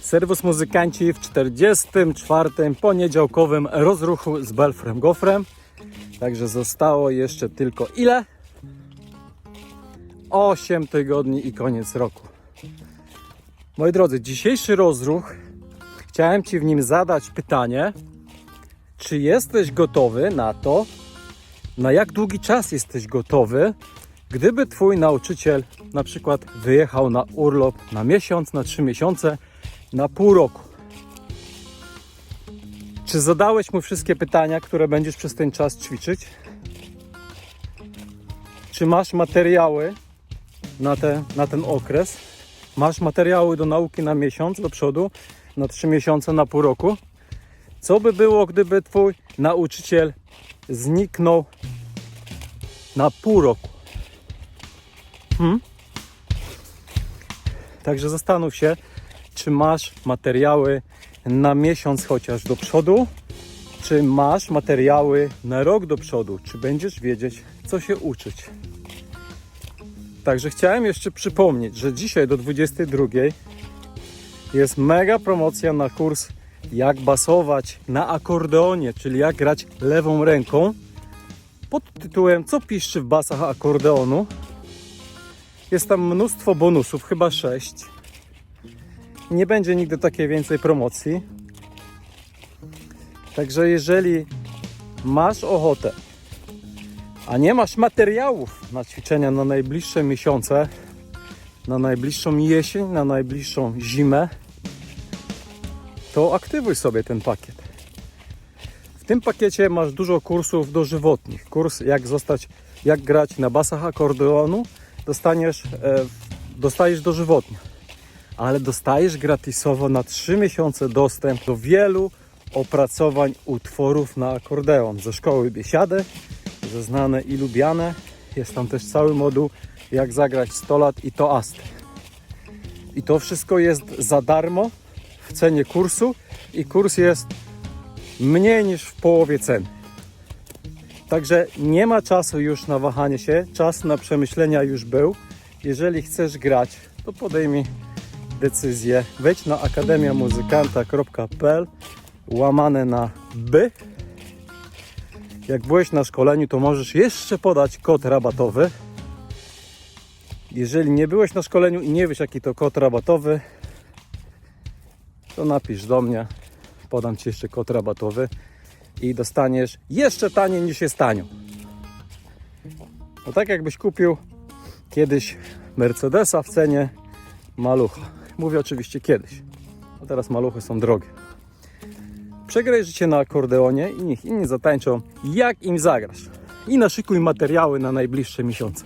Serwus Muzykanci w 44. poniedziałkowym rozruchu z Belfrem Gofrem. Także zostało jeszcze tylko ile? 8 tygodni i koniec roku. Moi drodzy, dzisiejszy rozruch chciałem Ci w nim zadać pytanie, czy jesteś gotowy na to, na jak długi czas jesteś gotowy, gdyby Twój nauczyciel na przykład wyjechał na urlop na miesiąc, na trzy miesiące, na pół roku. Czy zadałeś mu wszystkie pytania, które będziesz przez ten czas ćwiczyć? Czy masz materiały na, te, na ten okres? Masz materiały do nauki na miesiąc do przodu, na trzy miesiące, na pół roku? Co by było, gdyby twój nauczyciel zniknął na pół roku? Hmm? Także zastanów się, czy masz materiały na miesiąc chociaż do przodu, czy masz materiały na rok do przodu, czy będziesz wiedzieć, co się uczyć. Także chciałem jeszcze przypomnieć, że dzisiaj do 22 jest mega promocja na kurs jak basować na akordeonie, czyli jak grać lewą ręką pod tytułem Co piszczy w basach akordeonu. Jest tam mnóstwo bonusów, chyba 6. Nie będzie nigdy takiej więcej promocji. Także jeżeli masz ochotę, a nie masz materiałów na ćwiczenia na najbliższe miesiące, na najbliższą jesień, na najbliższą zimę, to aktywuj sobie ten pakiet. W tym pakiecie masz dużo kursów dożywotnich. Kurs jak zostać, jak grać na basach akordeonu, dostaniesz, e, dostajesz dożywotnie. Ale dostajesz gratisowo na 3 miesiące dostęp do wielu opracowań utworów na akordeon ze szkoły Biesiady, ze znane i lubiane. Jest tam też cały moduł jak zagrać 100 lat i to asty. I to wszystko jest za darmo w cenie kursu i kurs jest mniej niż w połowie ceny. Także nie ma czasu już na wahanie się, czas na przemyślenia już był. Jeżeli chcesz grać, to podejmij decyzję. Wejdź na akademiamuzykanta.pl łamane na by. Jak byłeś na szkoleniu, to możesz jeszcze podać kod rabatowy. Jeżeli nie byłeś na szkoleniu i nie wiesz jaki to kod rabatowy, to napisz do mnie, podam Ci jeszcze kod rabatowy i dostaniesz jeszcze taniej niż jest tanio. No tak jakbyś kupił kiedyś Mercedesa w cenie malucha. Mówię oczywiście kiedyś, a teraz maluchy są drogie. Przegraj życie na akordeonie i niech inni zatańczą jak im zagrasz. I naszykuj materiały na najbliższe miesiące.